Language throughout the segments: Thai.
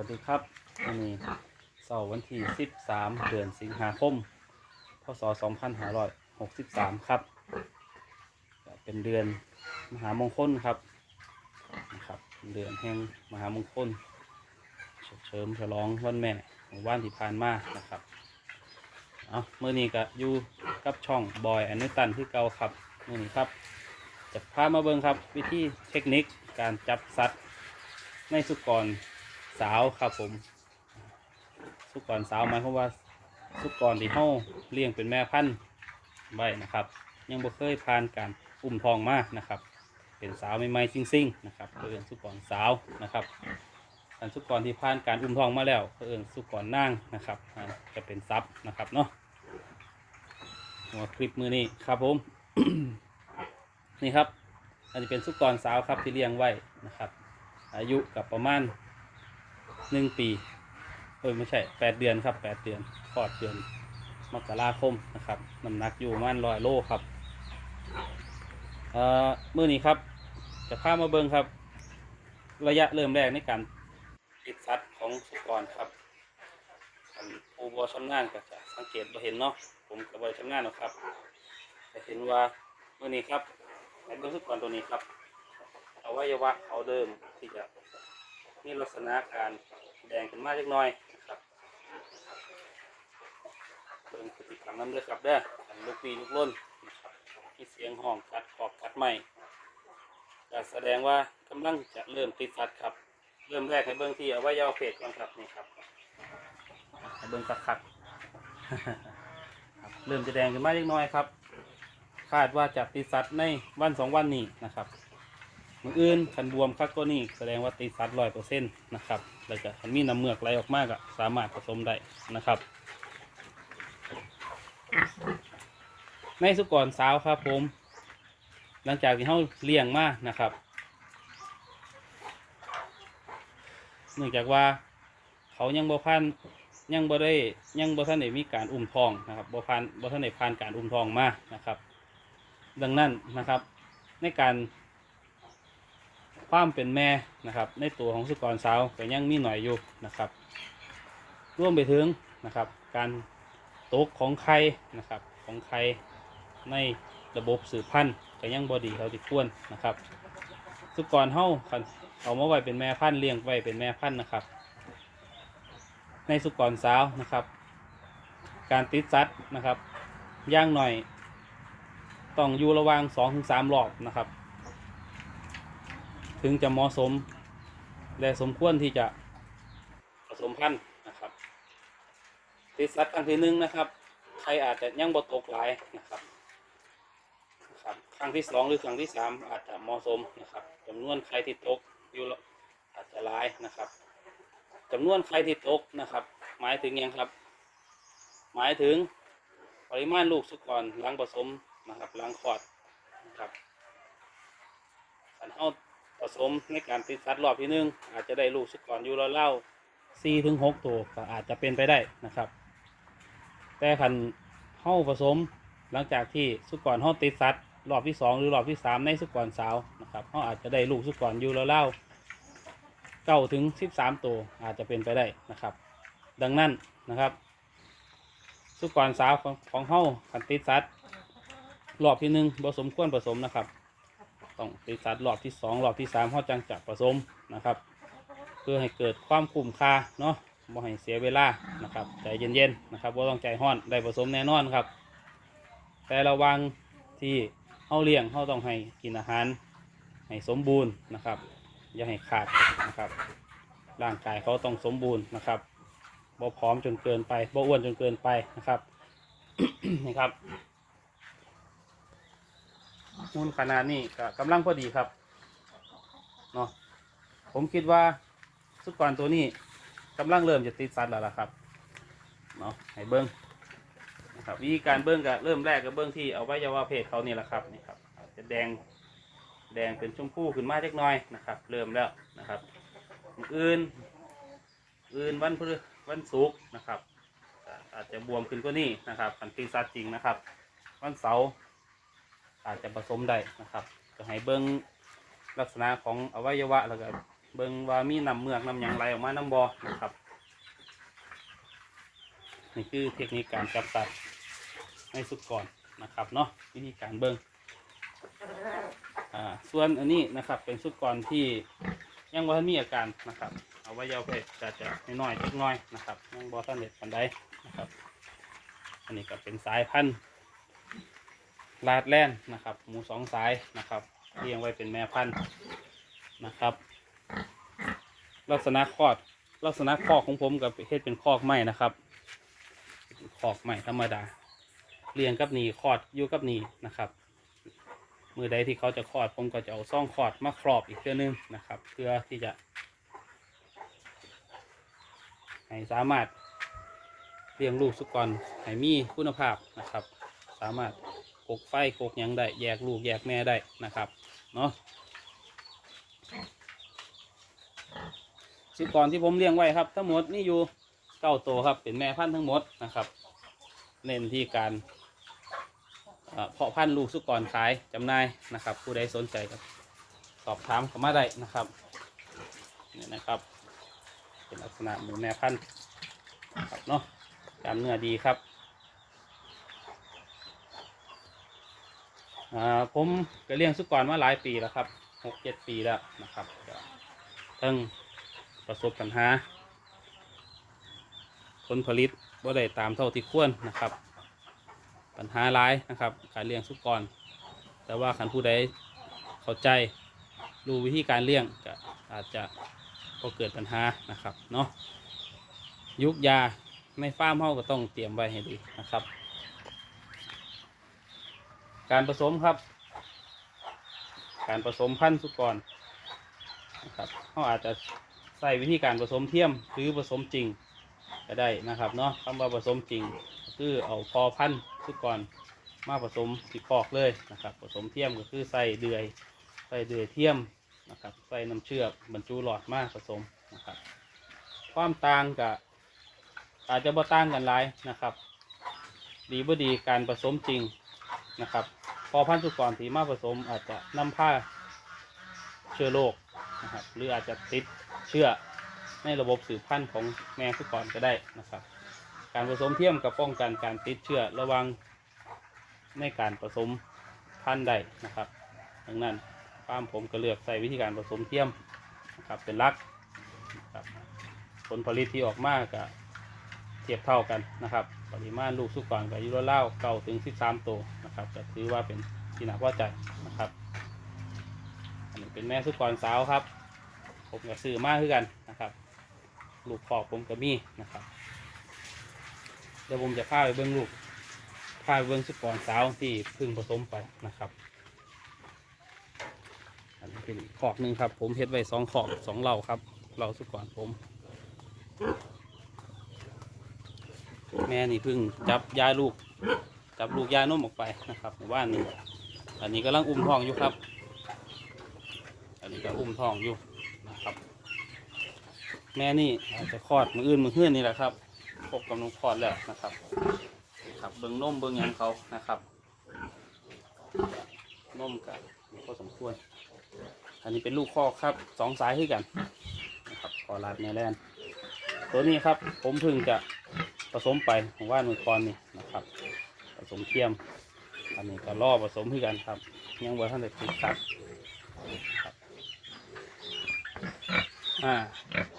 วัสดีครับวันนี้เสาร์วันที่ 13 เดือนสิงหาคม พศ 2563 ครับก็เป็นเดือนมหามงคลครับนะครับเป็นเดือนแห่งมหามงคลเฉลิมฉลองวันแม่ของว่านที่ผ่านมานะครับ เอาเมื่อนี้ก็อยู่กับช่องบอยแอนนิตันที่เก่าครับเมื่อนี้ครับจะพามาเบิ่งครับ วิธีเทคนิคการจับสัตว์ในสุกร สาวครับผม สุกรสาวหมายความว่าสุกรที่เฮาเลี้ยงเป็นแม่พันธุ์ไว้นะครับ ยังบ่เคยผ่านการอุ้มทองมานะครับ เป็นสาวใหม่ๆซิ่งๆนะครับเพื่อนสุกรสาวนะครับอันสุกรที่ผ่านการอุ้มทองมาแล้วเพื่อนสุกรนางนะครับจะเป็นซับนะครับเนาะหัวคลิปมือนี้ครับผมนี่ครับอันนี้เป็นสุกรสาวครับที่เลี้ยงไว้นะครับ อายุกับประมาณ หนึ่งปี เอ้ยไม่ใช่แปดเดือนครับแปดเดือนคลอดเดือนมกราคมนะครับน้ำหนักอยู่ประมาณร้อยโลครับเอ่อมื่อนี้ครับ จะพามาเบิ่งครับ ระยะเริ่มแรกในการติดสัตว์ของสุกรครับผู้บชำนาญก็จะสังเกตเราเห็นเนาะผมกับบชำนาญหรอกครับจะเห็นว่ามื่อนี้ครับไอ้เบิ่งสุกรตัวนี้ครับอวัยวะเขาเดิมที่จะ มีลักษณะการแดงขึ้นมาเล็กน้อยนะครับเบิ่งพฤติกรรมนั้นด้วยครับเด้อลุกปีลุกล้นนะครับมีเสียงห้องกัดขอบกัดไม่ก็แสดงว่ากำลังจะเริ่มติดสัตว์ครับ เริ่มแรกให้เบิ่งที่อวัยาวเพศก่อนครับนี่ครับให้เบิ่งคักๆครับเริ่มจะแดงขึ้นมาเล็กน้อยครับ คาดว่าจะติดสัตว์ในวันสองวันนี้นะครับ มืออื่นคันบวมคักก็นี่แสดงว่าติดสัตว์ร้อยเปอร์เซ็นต์นะครับแล้วก็คันมีน้ำเมือกไหลออกมากอะสามารถผสมได้นะครับ ในสุกรสาวครับผม หลังจากที่เขาเลี้ยงมานะครับเนื่องจากว่าเขายังบ่พันยังบ่ได้ยังบ่ทันได้มีการอุ้มทองนะครับบ่พันบ่ทันได้ผ่านการอุ้มทองมานะครับ ดังนั้นนะครับ ในการ ความเป็นแม่นะครับในตัวของสุกรสาวก็ยังมีหน่อยอยู่นะครับร่วมไปถึงนะครับการตกของไข่นะครับของไข่ในระบบสืบพันธุ์ก็ยังบอดีเขาที่ควรนะครับ สุกรเฮาคันเอามาไว้เป็นแม่พันธุ์เลี้ยงไว้เป็นแม่พันธุ์นะครับ ในสุกรสาวนะครับ การติดสัตว์นะครับย่างหน่อยต้องอยู่ระหว่าง2-3รอบนะครับ ถึงจะเหมาะสม และสมควรที่จะผสมพันธุ์นะครับติดสัตว์ครั้งที่หนึ่งนะครับใครอาจจะยังบ่ตกหลายนะครับครับครั้งที่สองหรือครั้งที่สามอาจจะเหมาะสมนะครับจำนวนใครที่ตกอยู่อาจจะหลายนะครับจำนวนใครที่ตกนะครับ หมายถึงยังครับ หมายถึงปริมาณลูกสุกรหลังผสมนะครับหลังคลอดนะครับขันเอา ผสมในการติดสัตว์รอบที่หนึ่งอาจจะได้ลูกสุกรอยู่แล้วเล่าสี่ถึงหกตัวก็อาจจะเป็นไปได้นะครับ แต่ขันเข้าผสมหลังจากที่สุกรเข้าติดสัตว์รอบที่สองหรือรอบที่สามในสุกรสาวนะครับเขาอาจจะได้ลูกสุกรอยู่แล้วเล่าเก้าถึงสิบสามตัวอาจจะเป็นไปได้นะครับ ดังนั้นนะครับ สุกรสาวของของเข้าขันติดสัตว์รอบที่หนึ่งผสมควรผสมนะครับ ต้องติสัตว์รอบที่สองรอบที่สามเขาจังจะผสมนะครับ เพื่อให้เกิดความคุ้มค่าเนาะบ่ให้เสียเวลานะครับใจเย็นๆนะครับว่าต้องใจห้อนได้ผสมแน่นอนครับ แต่ระวังที่เขาเลี้ยงเขาต้องให้กินอาหารให้สมบูรณ์นะครับ อย่าให้ขาดนะครับ ร่างกายเขาต้องสมบูรณ์นะครับบ่พร้อมจนเกินไปบ่อ้วนจนเกินไปนะครับนี่ครับ มูลขนาดนี้ก็กำลังพอดีครับเนาะผมคิดว่าสุกรตัวนี้กำลังเริ่มจะติดสัตว์แล้วล่ะครับเนาะให้เบิ้งนะครับวิธีการเบิ้งก็เริ่มแรกก็เบิ้งที่เอาไว้ยาวะเพศเขานี่แหละครับนี่ครับจะแดงแดงเป็นชมพูขึ้นมาเล็กน้อยนะครับ เริ่มแล้วนะครับ อื่น อื่นวันพฤวันศุกร์นะครับ อาจจะบวมขึ้นกว่านี้นะครับกันติดสัตว์จริงนะครับ วันเสาร์ อาจจะผสมได้นะครับ ก็ให้เบิ้งลักษณะของอวัยวะแล้วก็เบิ่งว่ามีน้ำเมือกน้ำยังไหลออกมาน้ำบ่นะครับ นี่คือเทคนิคการจับสัตว์ให้สุกก่อนนะครับเนาะวิธีการเบิ่งอ่าส่วนอันนี้นะครับเป็นสุกก่อนที่ยังบ่ทันมีอาการนะครับเอาไว้ยาวเพศจะจะน้อยๆเล็กน้อยนะครับยังบ่ทันเด็ดปันใดนะครับ อันนี้ก็เป็นสายพันธุ์ ลาดแล่นนะครับ หมูสองสายนะครับเรียงไว้เป็นแม่พันธุ์นะครับ ลักษณะคอกลักษณะคอกของผมกับเฮ็ดเป็นคอกไม้นะครับคอกไม้ธรรมดาเรียงกับหนีคอดอยู่กับหนีนะครับมือใดที่เขาจะคลอดผมก็จะเอาซ่องคลอดมาครอบอีกเพื่อนึงนะครับ เพื่อที่จะให้สามารถเลี้ยงลูกสุกรให้มีคุณภาพนะครับ สามารถ กกไฟกกยังได้แยกลูกแยกแม่ได้นะครับเนาะสุกรที่ผมเลี้ยงไว้ครับทั้งหมดนี่อยู่เก้าตัวครับเป็นแม่พันธุ์ทั้งหมดนะครับ เน้นที่การเพาะพันธุ์ลูกสุกรขายจำหน่ายนะครับ ผู้ใดสนใจก็สอบถามเข้ามาได้นะครับนี่นะครับ เป็นลักษณะหมูแม่พันธุ์ครับเนาะกล้ามเนื้อดีครับอ่า ผมก็เลี้ยงสุกรมาหลายปีแล้วครับหกเจ็ดปีแล้วนะครับก็ทั้งประสบปัญหา ผลผลิตว่าได้ตามเท่าที่ควรนะครับ ปัญหาร้ายนะครับ การเลี้ยงสุกร แต่ว่าขันผู้ใดเข้าใจรู้วิธีการเลี้ยงก็อาจจะก็เกิดปัญหานะครับเนาะยุกยาในฟาร์มเฮาก็ต้องเตรียมไว้ให้ดีนะครับ การผสมครับ การผสมพันธุ์สุกรนะครับเขาอาจจะใส่วิธีการผสมเทียมหรือผสมจริงก็ได้นะครับเนาะคำว่าผสมจริงก็คือเอาพอพันธุ์สุกรมาผสมสิคอกเลยนะครับ ผสมเทียมก็คือใส่เดือยใส่เดือยเทียมนะครับใส่น้ำเชื่อมบรรจุหลอดมาผสมนะครับความต่างกับอาจจะบ่ต่างกันหลายนะครับ ดีบ่ดีการผสมจริง นะครับ พอพันธุ์สุกรที่มาผสมอาจจะนำผ้าเชื้อโรคนะครับ หรืออาจจะติดเชื้อในระบบสืบพันธุ์ของแม่สุกรก็ได้นะครับ การผสมเทียมกับป้องกันการติดเชื้อระวังในการผสมพันธุ์ได้นะครับ ดังนั้นฟาร์มผมก็เลือกใส่วิธีการผสมเทียมนะครับเป็นลักนะครับผลผลิตที่ออกมาก็ เทียบเท่ากันนะครับ ปริมาณลูกสุกรกับยูโรเล่าเก้าถึงสิบสามตัวนะครับจะถือว่าเป็นที่น่าพอใจนะครับ อันนี้เป็นแม่สุกรสาวครับ ผมก็ซื้อมาคือกันนะครับ ลูกขอกผมก็มีนะครับ เดี๋ยวผมจะพาไปเบิ้งลูกพาไปเบิ้งสุกรสาวที่พึ่งผสมไปนะครับ อันนี้เป็นขอกหนึ่งครับ ผมเฮ็ดไว้สองขอกสองเหล่าครับเหล่าสุกรผม แม่นี่เพิ่งจับยายลูก จับลูกยายนมออกไปนะครับในบ้านนี้อันนี้กำลังอุ้มท้องอยู่ครับ อันนี้ก็อุ้มท้องอยู่นะครับ แม่นี่อาจจะคลอดมืออื่นมือเฮือนนี่แหละครับครบกำลังคลอดแล้วนะครับ ครับเบิ้งนมเบิ้งยังเขานะครับนมกับพอสมควร อันนี้เป็นลูกคอกครับสองสายคือกันนะครับคอลาดเนแลนด์ตัวนี้ครับ ผมเพิ่งจะ ผสมไปของว่านมือก่อนนี่นะครับ ผสมเทียม อันนี้ก็ล่อผสมคือกันครับ ยังบ่ทันได้ติดครับครับอ่า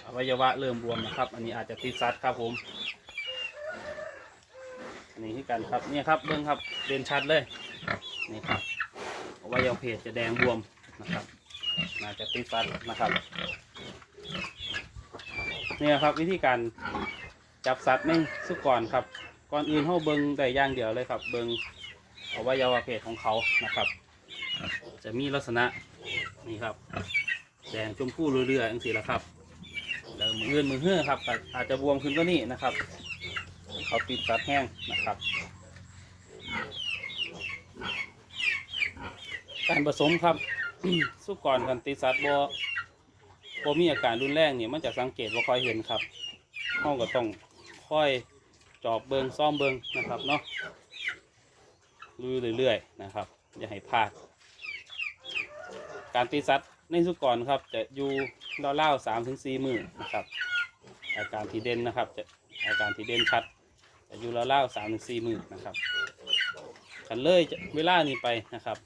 อวัยวะเริ่มบวมนะครับ อันนี้อาจจะติดซัดครับผม อันนี้คือกันครับเนี่ยครับเบิ้งครับเด่นชัดเลยนี่ครับอวัยวะเพศจะแดงบวมนะครับน่าจะติดฟันนะครับเนี่ยครับวิธีการ จับสัตว์ในสุกรครับ ก่อนอื่นเขาเบิงได้อย่างเดียวเลยครับ เบิงอวัยวะเพศของเขานะครับ จะมีลักษณะนี่ครับแดงชมพูเรื่อยๆอย่างสีละครับแล้วมืออื่นมือเฮือครับอาจจะบวมขึ้นก็นี่นะครับ เขาติดสัตว์แห้งนะครับการผสมครับ สุกรกันติดสัตว์บ่บ่มีอาการรุนแรงเนี่ยมันจะสังเกตว่าคอยเห็นครับเราก็ต้อง ค่อยจอบเบิงซ่อมเบิงนะครับเนาะลุยเรื่อยๆนะครับ อย่าให้พลาด การตีสัตว์ในสุกรครับ จะอยู่ราๆสามถึงสี่มือนะครับ อาการที่เด่นนะครับจะอาการที่เด่นชัดจะอยู่ราๆสามถึงสี่มือนะครับขันเลยจะเวลานี้ไปนะครับ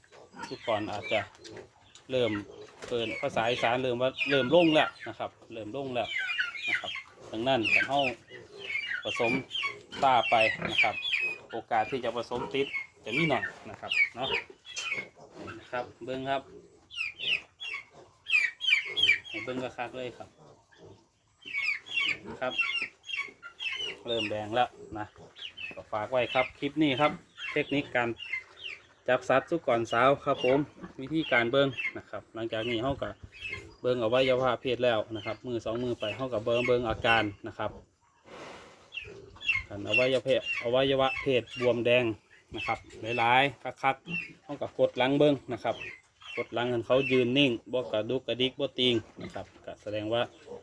สุกรอาจจะเริ่มเปิดภาษาอีสานเริ่มว่าเริ่มลงแล้วนะครับ เริ่มลงแล้วนะครับดังนั้นกันเฮา ผสมตาไปนะครับ โอกาสที่จะผสมติดจะมีหน่อยนะครับเนาะนะครับเบิ้งครับให้เบิ้งกระคักเลยครับ ครับ เริ่มแดงแล้วนะก็ฝากไว้ครับคลิปนี้ครับ เทคนิคการจับสัตว์สุกรสาวครับผมวิธีการเบิ้งนะครับ หลังจากนี้เขากับเบิ้งเอาไว้ยาวะเพศแล้วนะครับ มือสองมือไปเขากับเบิ้งเบิ้งอาการนะครับ กันเอาไว้ยาวะเพศเอาไว้ยาวะเพศบวมแดงนะครับหลายๆคักๆเขากับกดลังเบิ้งนะครับ กดลังกันเขายืนนิ่งบ่กระดุกกระดิกบ่ติงนะครับก็แสดงว่า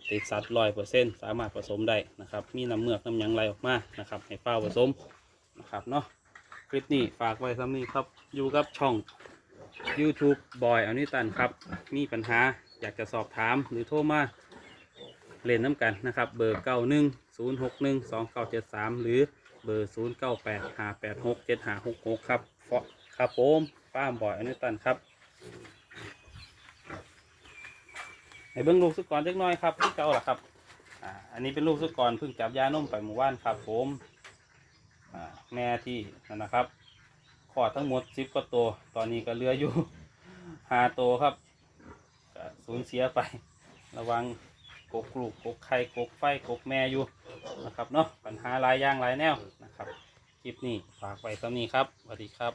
ติดสัตว์ร้อยเปอร์เซ็นต์สามารถผสมได้นะครับ มีน้ำเมือกน้ำหยังไหลออกมานะครับให้เฝ้าผสมนะครับเนาะคลิปนี้ฝากไว้ซ้ำนี้ครับอยู่กับช่อง YouTube บอยอนิตันครับ มีปัญหาอยากจะสอบถามหรือโทรมา เล่นน้ำกันนะครับ เบอร์9 1 0 6 1 2 9 7 3หกหนึ่งสองเก้าเจ็ดสามหรือเบอร์0 9 8 5 8 6 7 5 6 6ครับฟอครับผมป้ามบอยอนิตันครับให้เบิ้งลูกสุกรเล็กน้อยครับที่เก่าล่ะครับอ่าอันนี้เป็นลูกสุกรเพิ่งจับยานมไปหมู่บ้านครับผมอ่าแม่ที่นั่นนะครับขอดทั้งหมดสิบกว่าตัว ตอนนี้ก็เลืออยู่ห้าตัวครับสูญเสียไประวัง กกลูกกกไข่กกไฟกกแม่อยู่นะครับเนาะปัญหาหลายอย่างหลายแนวนะครับคลิปนี้ฝากไว้ตอนนี้ครับสวัสดีครับ